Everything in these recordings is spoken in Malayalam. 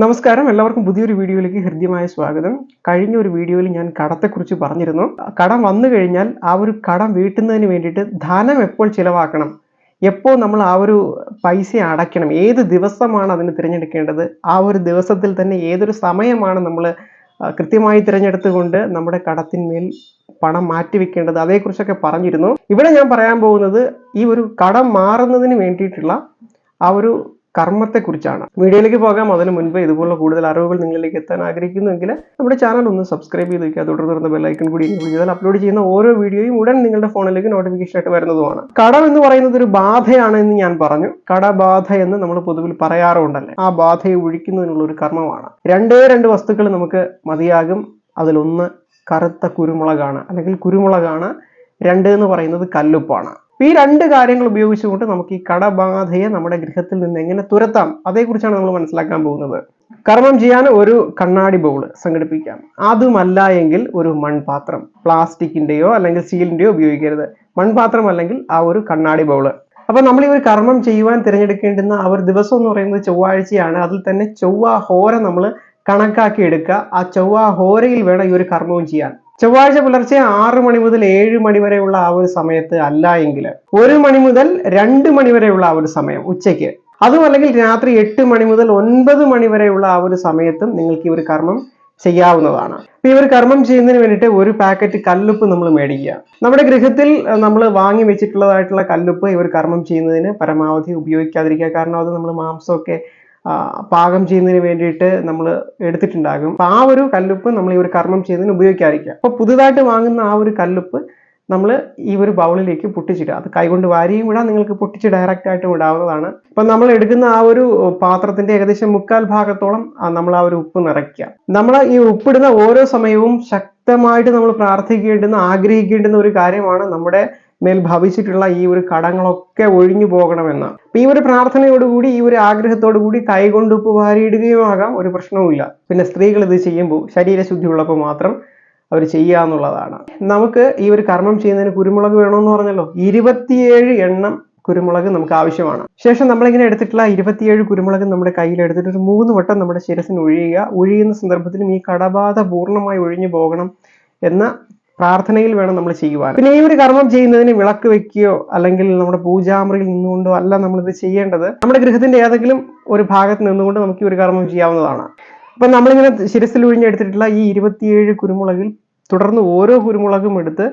നമസ്കാരം. എല്ലാവർക്കും പുതിയൊരു വീഡിയോയിലേക്ക് ഹൃദ്യമായ സ്വാഗതം. കഴിഞ്ഞ ഒരു വീഡിയോയിൽ ഞാൻ കടത്തെക്കുറിച്ച് പറഞ്ഞിരുന്നു. കടം വന്നു കഴിഞ്ഞാൽ ആ ഒരു കടം വീട്ടുന്നതിന് വേണ്ടിയിട്ട് ധനം എപ്പോൾ ചിലവാക്കണം? എപ്പോൾ നമ്മൾ ആ ഒരു പൈസ അടയ്ക്കണം? ഏത് ദിവസമാണ് അതിന് തിരഞ്ഞെടുക്കേണ്ടത്? ആ ഒരു ദിവസത്തിൽ തന്നെ ഏതൊരു സമയമാണ് നമ്മൾ കൃത്യമായി തിരഞ്ഞെടുത്തുകൊണ്ട് നമ്മുടെ കടത്തിന്മേൽ പണം മാറ്റിവെക്കേണ്ടത്? അതേക്കുറിച്ചൊക്കെ പറഞ്ഞിരുന്നു. ഇവിടെ ഞാൻ പറയാൻ പോകുന്നത് ഈ ഒരു കടം മാറുന്നതിന് വേണ്ടിയിട്ടുള്ള ആ ഒരു കർമ്മത്തെക്കുറിച്ചാണ്. വീഡിയോയിലേക്ക് പോകാം. അതിന് മുൻപ് ഇതുപോലുള്ള കൂടുതൽ അറിവുകൾ നിങ്ങളിലേക്ക് എത്താൻ ആഗ്രഹിക്കുന്നുവെങ്കിൽ നമ്മുടെ ചാനൽ ഒന്ന് സബ്സ്ക്രൈബ് ചെയ്ത് വയ്ക്കുക. തുടർന്ന് ബെല്ലൈക്കൺ കൂടി ചെയ്താൽ അപ്ലോഡ് ചെയ്യുന്ന ഓരോ വീഡിയോയും ഉടൻ നിങ്ങളുടെ ഫോണിലേക്ക് നോട്ടിഫിക്കേഷൻ ആയിട്ട് വരുന്നതുമാണ്. കടം എന്ന് പറയുന്നത് ഒരു ബാധയാണ് എന്ന് ഞാൻ പറഞ്ഞു. കടബാധ എന്ന് നമ്മൾ പൊതുവിൽ പറയാറുണ്ടല്ലേ. ആ ബാധയെ ഒഴിക്കുന്നതിനുള്ള ഒരു കർമ്മമാണ്. രണ്ടേ രണ്ട് വസ്തുക്കൾ നമുക്ക് മതിയാകും. അതിലൊന്ന് കറുത്ത കുരുമുളകാണ്. അല്ലെങ്കിൽ കുരുമുളകാണ്. രണ്ട് എന്ന് പറയുന്നത് കല്ലുപ്പാണ്. ഈ രണ്ട് കാര്യങ്ങൾ ഉപയോഗിച്ചുകൊണ്ട് നമുക്ക് ഈ കടബാധയെ നമ്മുടെ ഗൃഹത്തിൽ നിന്ന് എങ്ങനെ തുരത്താം? അതേക്കുറിച്ചാണ് നമ്മൾ മനസ്സിലാക്കാൻ പോകുന്നത്. കർമ്മം ചെയ്യാൻ ഒരു കണ്ണാടി ബൗൾ സംഘടിപ്പിക്കാം. അതുമല്ല എങ്കിൽ ഒരു മൺപാത്രം പ്ലാസ്റ്റിക്കിന്റെയോ അല്ലെങ്കിൽ സ്റ്റീലിന്റെയോ ഉപയോഗിക്കരുത്. മൺപാത്രം അല്ലെങ്കിൽ ആ ഒരു കണ്ണാടി ബൗൾ. അപ്പൊ നമ്മൾ ഈ ഒരു കർമ്മം ചെയ്യുവാൻ തിരഞ്ഞെടുക്കേണ്ടുന്ന അവർ ദിവസം എന്ന് പറയുന്നത് ചൊവ്വാഴ്ചയാണ്. അതിൽ തന്നെ ചൊവ്വ ഹോര നമ്മൾ കണക്കാക്കി എടുക്കുക ആ ചൊവ്വ ഹോരയിൽ വേണം ഈ ഒരു കർമ്മവും ചെയ്യാൻ. ചൊവ്വാഴ്ച പുലർച്ചെ ആറ് മണി മുതൽ ഏഴ് മണി വരെയുള്ള ആ ഒരു സമയത്ത് അല്ല എങ്കിൽ ഒരു മണി മുതൽ രണ്ട് മണി വരെയുള്ള ആ ഒരു സമയം ഉച്ചയ്ക്ക്. അതും അല്ലെങ്കിൽ രാത്രി എട്ട് മണി മുതൽ ഒൻപത് മണി വരെയുള്ള ആ ഒരു സമയത്തും നിങ്ങൾക്ക് ഈ ഒരു കർമ്മം ചെയ്യാവുന്നതാണ്. ഈ ഒരു കർമ്മം ചെയ്യുന്നതിന് വേണ്ടിയിട്ട് ഒരു പാക്കറ്റ് കല്ലുപ്പ് നമ്മൾ മേടിക്കുക. നമ്മുടെ ഗൃഹത്തിൽ നമ്മൾ വാങ്ങി വെച്ചിട്ടുള്ളതായിട്ടുള്ള കല്ലുപ്പ് ഈ ഒരു കർമ്മം ചെയ്യുന്നതിന് പരമാവധി ഉപയോഗിക്കാതിരിക്കുക. കാരണം അത് നമ്മൾ മാംസമൊക്കെ പാകം ചെയ്യുന്നതിന് വേണ്ടിയിട്ട് നമ്മൾ എടുത്തിട്ടുണ്ടാകും. അപ്പം ആ ഒരു കല്ലുപ്പ് നമ്മൾ ഈ ഒരു കർമ്മം ചെയ്യുന്നതിന് ഉപയോഗിക്കാതിരിക്കുക. അപ്പോൾ പുതുതായിട്ട് വാങ്ങുന്ന ആ ഒരു കല്ലുപ്പ് നമ്മൾ ഈ ഒരു ബൗളിലേക്ക് പൊട്ടിച്ചിടുക. അത് കൈകൊണ്ട് വാരിയും വിടാം നിങ്ങൾക്ക് പൊട്ടിച്ച് ഡയറക്റ്റ് ആയിട്ട് വിടാവുന്നതാണ് ഇപ്പം നമ്മൾ എടുക്കുന്ന ആ ഒരു പാത്രത്തിന്റെ ഏകദേശം മുക്കാൽ ഭാഗത്തോളം നമ്മൾ ആ ഒരു ഉപ്പ് നിറയ്ക്കുക. നമ്മൾ ഈ ഉപ്പിടുന്ന ഓരോ സമയവും ശക്തമായിട്ട് നമ്മൾ പ്രാർത്ഥിക്കേണ്ടുന്ന ആഗ്രഹിക്കേണ്ടുന്ന ഒരു കാര്യമാണ് നമ്മുടെ മേൽ ഭവിച്ചിട്ടുള്ള ഈ ഒരു കടങ്ങളൊക്കെ ഒഴിഞ്ഞു പോകണമെന്ന്. അപ്പൊ ഈ ഒരു പ്രാർത്ഥനയോടുകൂടി ഈ ഒരു ആഗ്രഹത്തോടുകൂടി കൈകൊണ്ട് ആകാം ഒരു പ്രശ്നവുമില്ല. പിന്നെ സ്ത്രീകൾ ഇത് ചെയ്യുമ്പോൾ ശരീരശുദ്ധി ഉള്ളപ്പോൾ മാത്രം അവർ ചെയ്യുക എന്നുള്ളതാണ്. നമുക്ക് ഈ ഒരു കർമ്മം ചെയ്യുന്നതിന് കുരുമുളക് വേണമെന്ന് പറഞ്ഞല്ലോ. ഇരുപത്തിയേഴ് എണ്ണം കുരുമുളക് നമുക്ക് ആവശ്യമാണ്. ശേഷം നമ്മളിങ്ങനെ എടുത്തിട്ടുള്ള ഇരുപത്തിയേഴ് കുരുമുളക് നമ്മുടെ കയ്യിൽ എടുത്തിട്ട് ഒരു മൂന്ന് വട്ടം നമ്മുടെ ശിരസിന് ഒഴിയുക. ഒഴിയുന്ന സന്ദർഭത്തിലും ഈ കടബാധ പൂർണമായി ഒഴിഞ്ഞു പോകണം എന്ന പ്രാർത്ഥനയിൽ വേണം നമ്മൾ ചെയ്യുവാൻ. പിന്നെ ഈ ഒരു കർമ്മം ചെയ്യുന്നതിന് വിളക്ക് വെക്കുകയോ അല്ലെങ്കിൽ നമ്മുടെ പൂജാമുറിയിൽ നിന്നുകൊണ്ടോ അല്ല നമ്മളിത് ചെയ്യേണ്ടത്. നമ്മുടെ ഗൃഹത്തിന്റെ ഏതെങ്കിലും ഒരു ഭാഗത്ത് നിന്നുകൊണ്ട് നമുക്ക് ഈ ഒരു കർമ്മം ചെയ്യാവുന്നതാണ്. അപ്പൊ നമ്മളിങ്ങനെ ശിരസിൽ ഒഴിഞ്ഞെടുത്തിട്ടുള്ള ഈ ഇരുപത്തിയേഴ് കുരുമുളകിൽ തുടർന്ന് ഓരോ കുരുമുളകും എടുത്ത്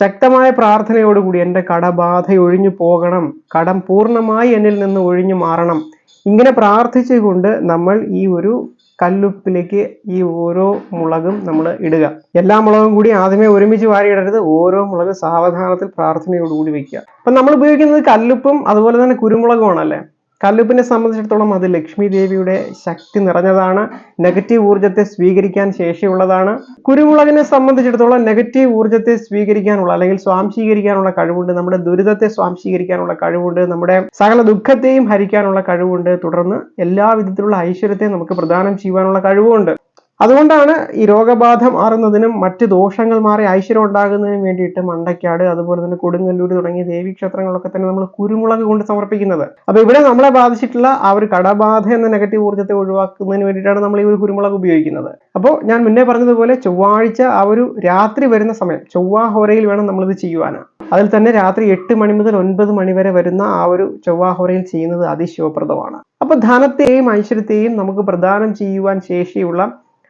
ശക്തമായ പ്രാർത്ഥനയോടുകൂടി എന്റെ കടബാധ ഒഴിഞ്ഞു പോകണം. കടം പൂർണമായി എന്നിൽ നിന്ന് ഒഴിഞ്ഞു മാറണം. ഇങ്ങനെ പ്രാർത്ഥിച്ചുകൊണ്ട് നമ്മൾ ഈ ഒരു കല്ലുപ്പിലേക്ക് ഈ ഓരോ മുളകും നമ്മൾ ഇടുക. എല്ലാ മുളകും കൂടി ആദ്യമേ ഒരുമിച്ച് വാരി ഇടരുത് ഓരോ മുളക് സാവധാനത്തിൽ പ്രാർത്ഥനയോടുകൂടി വെക്കുക. അപ്പൊ നമ്മൾ ഉപയോഗിക്കുന്നത് കല്ലുപ്പും അതുപോലെ തന്നെ കുരുമുളകുമാണല്ലേ കല്ലുപ്പിനെ സംബന്ധിച്ചിടത്തോളം അത് ലക്ഷ്മി ദേവിയുടെ ശക്തി നിറഞ്ഞതാണ്. നെഗറ്റീവ് ഊർജത്തെ സ്വീകരിക്കാൻ ശേഷിയുള്ളതാണ്. കുരുമുളകിനെ സംബന്ധിച്ചിടത്തോളം നെഗറ്റീവ് ഊർജത്തെ സ്വീകരിക്കാനുള്ള അല്ലെങ്കിൽ സ്വാംശീകരിക്കാനുള്ള കഴിവുണ്ട്. നമ്മുടെ ദുരിതത്തെ സ്വാംശീകരിക്കാനുള്ള കഴിവുണ്ട്. നമ്മുടെ സകല ദുഃഖത്തെയും ഹരിക്കാനുള്ള കഴിവുണ്ട്. തുടർന്ന് എല്ലാ വിധത്തിലുള്ള ഐശ്വര്യത്തെ നമുക്ക് പ്രദാനം ചെയ്യുവാനുള്ള കഴിവുമുണ്ട് അതുകൊണ്ടാണ് ഈ രോഗബാധ മാറുന്നതിനും മറ്റ് ദോഷങ്ങൾ മാറി ഐശ്വര്യം ഉണ്ടാകുന്നതിനും വേണ്ടിയിട്ട് മണ്ടയ്ക്കാട് അതുപോലെ തന്നെ കൊടുങ്ങല്ലൂർ തുടങ്ങിയ ദേവീക്ഷേത്രങ്ങളൊക്കെ തന്നെ നമ്മൾ കുരുമുളക് കൊണ്ട് സമർപ്പിക്കുന്നത്. അപ്പൊ ഇവിടെ നമ്മളെ ബാധിച്ചിട്ടുള്ള ആ ഒരു കടബാധ എന്ന നെഗറ്റീവ് ഊർജത്തെ ഒഴിവാക്കുന്നതിന് വേണ്ടിയിട്ടാണ് നമ്മൾ ഈ ഒരു കുരുമുളക് ഉപയോഗിക്കുന്നത്. അപ്പോൾ ഞാൻ മുന്നേ പറഞ്ഞതുപോലെ ചൊവ്വാഴ്ച ആ ഒരു രാത്രി വരുന്ന സമയം ചൊവ്വാ ഹോരയിൽ വേണം നമ്മളിത് ചെയ്യുവാനാണ് അതിൽ തന്നെ രാത്രി എട്ട് മണി മുതൽ ഒൻപത് മണി വരെ വരുന്ന ആ ഒരു ചൊവ്വാഹോരയിൽ ചെയ്യുന്നത് അതിശിവപ്രദമാണ് അപ്പൊ ധനത്തെയും ഐശ്വര്യത്തെയും നമുക്ക് പ്രദാനം ചെയ്യുവാൻ ശേഷിയുള്ള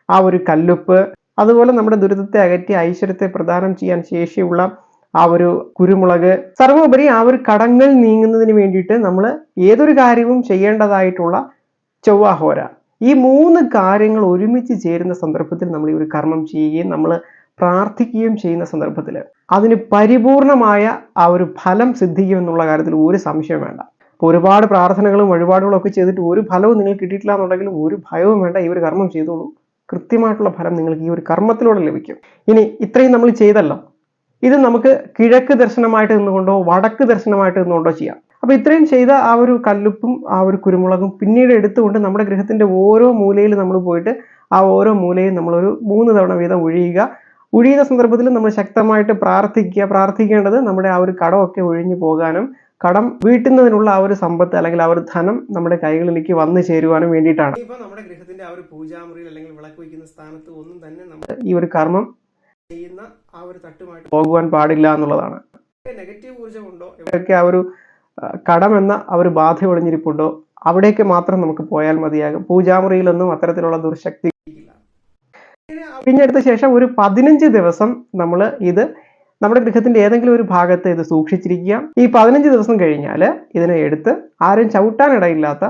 ആ ഒരു കല്ലുപ്പ് അതുപോലെ നമ്മുടെ ദുരിതത്തെ അകറ്റി ഐശ്വര്യത്തെ പ്രദാനം ചെയ്യാൻ ശേഷിയുള്ള ആ ഒരു കുരുമുളക് സർവോപരി ആ ഒരു കടങ്ങൾ നീങ്ങുന്നതിന് വേണ്ടിയിട്ട് നമ്മൾ ഏതൊരു കാര്യവും ചെയ്യേണ്ടതായിട്ടുള്ള ചൊവ്വാഹോര ഈ മൂന്ന് കാര്യങ്ങൾ ഒരുമിച്ച് ചേരുന്ന സന്ദർഭത്തിൽ നമ്മൾ ഈ ഒരു കർമ്മം ചെയ്യുകയും നമ്മൾ പ്രാർത്ഥിക്കുകയും ചെയ്യുന്ന സന്ദർഭത്തിൽ അതിന് പരിപൂർണമായ ആ ഒരു ഫലം സിദ്ധിക്കും എന്നുള്ള കാര്യത്തിൽ ഒരു സംശയം വേണ്ട. ഒരുപാട് പ്രാർത്ഥനകളും വഴിപാടുകളും ഒക്കെ ചെയ്തിട്ട് ഒരു ഫലവും നിങ്ങൾ കിട്ടിയിട്ടില്ല എന്നുണ്ടെങ്കിലും ഒരു ഭയവും വേണ്ട ഈ ഒരു കർമ്മം ചെയ്തോളൂ. കൃത്യമായിട്ടുള്ള ഫലം നിങ്ങൾക്ക് ഈ ഒരു കർമ്മത്തിലൂടെ ലഭിക്കും. ഇനി ഇത്രയും നമ്മൾ ചെയ്തല്ലോ. ഇത് നമുക്ക് കിഴക്ക് ദർശനമായിട്ട് നിന്നുകൊണ്ടോ വടക്ക് ദർശനമായിട്ട് നിന്നുകൊണ്ടോ ചെയ്യാം. അപ്പൊ ഇത്രയും ചെയ്ത ആ ഒരു കല്ലുപ്പും ആ ഒരു കുരുമുളകും പിന്നീട് എടുത്തുകൊണ്ട് നമ്മുടെ ഗൃഹത്തിന്റെ ഓരോ മൂലയിൽ നമ്മൾ പോയിട്ട് ആ ഓരോ മൂലയും നമ്മളൊരു മൂന്ന് തവണ വീതം ഒഴിയുക ഒഴിയുന്ന സന്ദർഭത്തിൽ നമ്മൾ ശക്തമായിട്ട് പ്രാർത്ഥിക്കുക. പ്രാർത്ഥിക്കേണ്ടത് നമ്മുടെ ആ ഒരു കടമൊക്കെ ഒഴിഞ്ഞു പോകാനും കടം വീട്ടുന്നതിനുള്ള ആ ഒരു സമ്പത്ത് അല്ലെങ്കിൽ ആ ഒരു ധനം നമ്മുടെ കൈകളിലേക്ക് വന്നു ചേരുവാനും വേണ്ടിയിട്ടാണ്. ഇപ്പൊ നമ്മുടെ ഗൃഹത്തിന്റെ ആ ഒരു പൂജാമുറിയിൽ അല്ലെങ്കിൽ വിളക്ക് വയ്ക്കുന്ന സ്ഥാനത്ത് ഒന്നും തന്നെ നമ്മൾ ഈ ഒരു കർമ്മം ചെയ്യുന്ന ആ ഒരു തട്ടുമായിട്ട് പോകുവാൻ പാടില്ല എന്നുള്ളതാണ്. നെഗറ്റീവ് ഊർജമുണ്ടോ ഇവരൊക്കെ ആ ഒരു കടം എന്ന ആ ഒരു ബാധ ഒളിഞ്ഞിരിപ്പുണ്ടോ? അവിടേക്ക് മാത്രം നമുക്ക് പോയാൽ മതിയാകും. പൂജാമുറിയിലൊന്നും അത്തരത്തിലുള്ള ദുർശക്തി പിന്നെ അടുത്ത ശേഷം ഒരു പതിനഞ്ച് ദിവസം നമ്മൾ ഇത് നമ്മുടെ ഗൃഹത്തിന്റെ ഏതെങ്കിലും ഒരു ഭാഗത്ത് ഇത് സൂക്ഷിച്ചിരിക്കുക. ഈ പതിനഞ്ച് ദിവസം കഴിഞ്ഞാൽ ഇതിനെ എടുത്ത് ആരും ചവിട്ടാനിടയില്ലാത്ത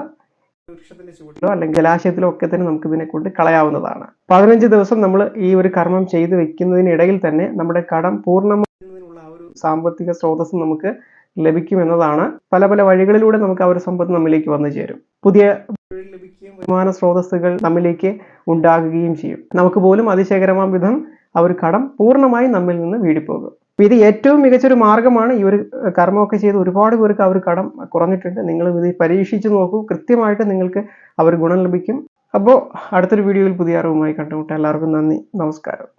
വൃക്ഷത്തിന്റെ ചുവട്ടിലോ അല്ലെങ്കിൽ ജലാശയത്തിലോ ഒക്കെ തന്നെ നമുക്ക് ഇതിനെ കൊണ്ട് കളയാവുന്നതാണ്. പതിനഞ്ച് ദിവസം നമ്മൾ ഈ ഒരു കർമ്മം ചെയ്തു വെക്കുന്നതിനിടയിൽ തന്നെ നമ്മുടെ കടം പൂർണമാകുന്നതിനുള്ള ആ ഒരു സാമ്പത്തിക സ്രോതസ് നമുക്ക് ലഭിക്കുമെന്നതാണ്. പല പല വഴികളിലൂടെ നമുക്ക് ആ ഒരു സമ്പത്ത് നമ്മിലേക്ക് വന്നു ചേരും. പുതിയ ലഭിക്കുകയും വരുമാന സ്രോതസ്സുകൾ നമ്മിലേക്ക് ഉണ്ടാകുകയും ചെയ്യും. നമുക്ക് പോലും അതിശയകരമാം വിധം ആ ഒരു കടം പൂർണമായും നമ്മിൽ നിന്ന് വീടിപ്പോകും. ഇത് ഏറ്റവും മികച്ചൊരു മാർഗമാണ് ഈ ഒരു കർമ്മമൊക്കെ ചെയ്ത് ഒരുപാട് പേർക്ക് ആ ഒരു കടം കുറഞ്ഞിട്ടുണ്ട്. നിങ്ങൾ ഇത് പരീക്ഷിച്ച് നോക്കൂ. കൃത്യമായിട്ട് നിങ്ങൾക്ക് അവർ ഗുണം ലഭിക്കും. അപ്പോൾ അടുത്തൊരു വീഡിയോയിൽ പുതിയ അറിവുമായി കണ്ടുമുട്ടാം. എല്ലാവർക്കും നന്ദി. നമസ്കാരം.